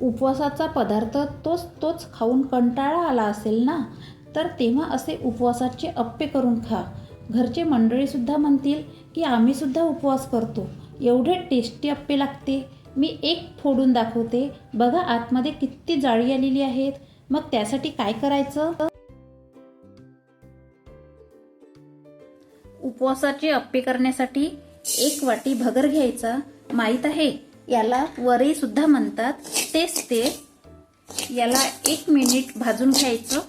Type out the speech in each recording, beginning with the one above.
उपवासाचा पदार्थ तोच तोच खाऊन कंटाळा आला असेल ना? तर तेव्हा असे उपवासाचे अप्पे करून खा. घरचे मंडळीसुद्धा म्हणतील की आम्हीसुद्धा उपवास करतो. एवढे टेस्टी अप्पे लागते. मी एक फोडून दाखवते. बघा आतमध्ये किती जाळी आलेली आहेत. मग त्यासाठी काय करायचं? उपवासाचे अप्पे करण्यासाठी एक वाटी भगर घ्यायचा. माहीत आहे? याला वरई सुद्धा म्हणतात. तेच ते. याला एक मिनिट भाजून घ्यायचं.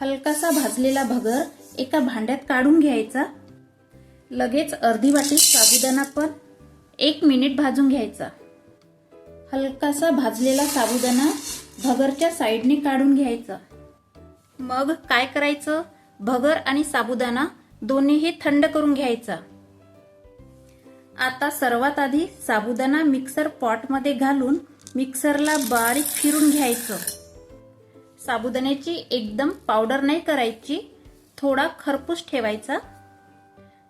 हलकासा भाजलेला भगर एका भांड्यात काढून घ्यायचा. लगेच अर्धी वाटी साबुदाणा पण एक मिनिट भाजून घ्यायचा. हलकासा भाजलेला साबुदाणा भगरच्या साईडने काढून घ्यायचा. मग काय करायचं? भगर आणि साबुदाणा दोन्हीही थंड करून घ्यायचा. आता सर्वात आधी साबुदाणा मिक्सर पॉटमध्ये घालून मिक्सरला बारीक फिरून घ्यायचं. साबुदाण्याची एकदम पावडर नाही करायची थोडा खरपूस ठेवायचा.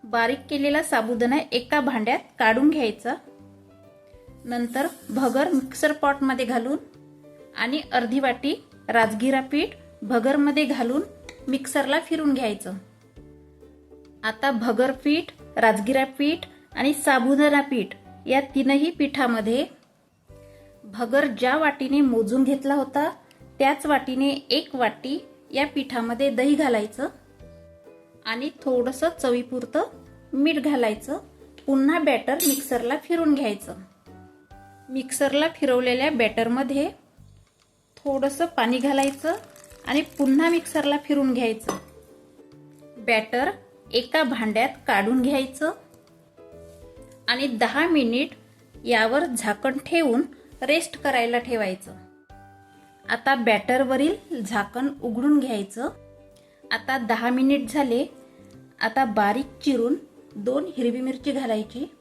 बारीक केलेला साबुदाणा एका भांड्यात काढून घ्यायचा. नंतर भगर मिक्सर पॉटमध्ये घालून आणि अर्धी वाटी राजगिरा पीठ भगरमध्ये घालून मिक्सरला फिरून घ्यायचं. आता भगर पीठ राजगिरा पीठ आणि साबुदाणा पीठ या तीनही पिठामध्ये भगर ज्या वाटीने मोजून घेतला होता त्याच वाटीने एक वाटी या पिठामध्ये दही घालायचं आणि थोडंसं चवीपुरतं मीठ घालायचं. पुन्हा बॅटर मिक्सरला फिरून घ्यायचं. मिक्सरला फिरवलेल्या बॅटरमध्ये थोडंसं पाणी घालायचं आणि पुन्हा मिक्सरला फिरून घ्यायचं. बॅटर एका भांड्यात काढून घ्यायचं आणि दहा मिनिट यावर झाकण ठेवून रेस्ट करायला ठेवायचं. आता बॅटरवरील झाकण उघडून घ्यायचं. आता दहा मिनिट झाले. आता बारीक चिरून दोन हिरवी मिरची घालायची.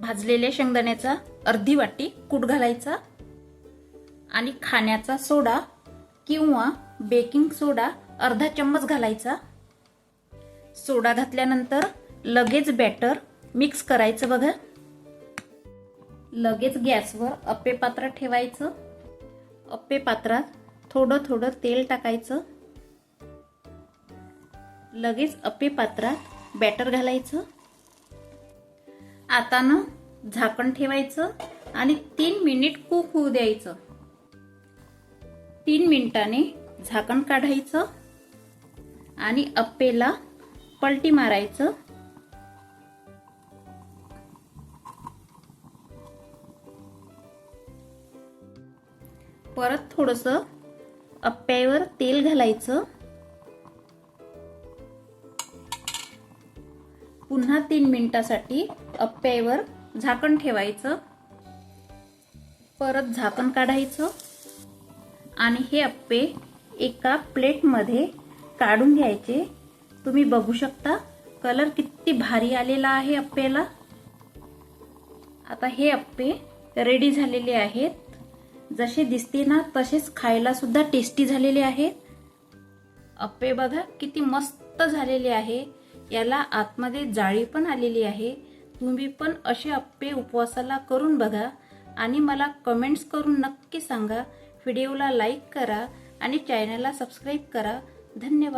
भाजलेल्या शेंगदाण्याचा अर्धी वाटी कूट घालायचा. आणि खाण्याचा सोडा किंवा बेकिंग सोडा अर्धा चम्मच घालायचा. सोडा घातल्यानंतर लगेच बॅटर मिक्स करायचं बघा. लगेच गॅसवर अप्पे पात्र ठेवायचं. अप्पे पात्रात थोडं थोडं तेल टाकायचं. लगेच अप्पे पात्रात बॅटर घालायचं. आता ना झाकण ठेवायचं आणि तीन मिनिट कुक होऊ द्यायचं. तीन मिनिटाने झाकण काढायचं आणि अप्पेला पलटी मारायचं. परत थोडस अप्प्यावर तेल घालायचं. पुन्हा तीन मिनिटासाठी अप्प्यावर झाकण ठेवायचं. परत झाकण काढायचं. आणि हे अप्पे एका प्लेटमध्ये काढून घ्यायचे. तुम्ही बघू शकता कलर किती भारी आलेला आहे अप्पेला आता हे अप्पे रेडी झालेले आहेत. जसे दिसते ना तसेच खायला सुद्धा टेस्टी झालेले आहेत अप्पे बघा किती मस्त झालेले आहे. याला आतमध्ये जाळी पण आलेली आहे. तुम्ही पण असे अप्पे उपवासाला करून बघा आणि मला कमेंट्स करून नक्की सांगा. व्हिडिओला लाईक करा आणि चॅनलला सबस्क्राईब करा. धन्यवाद.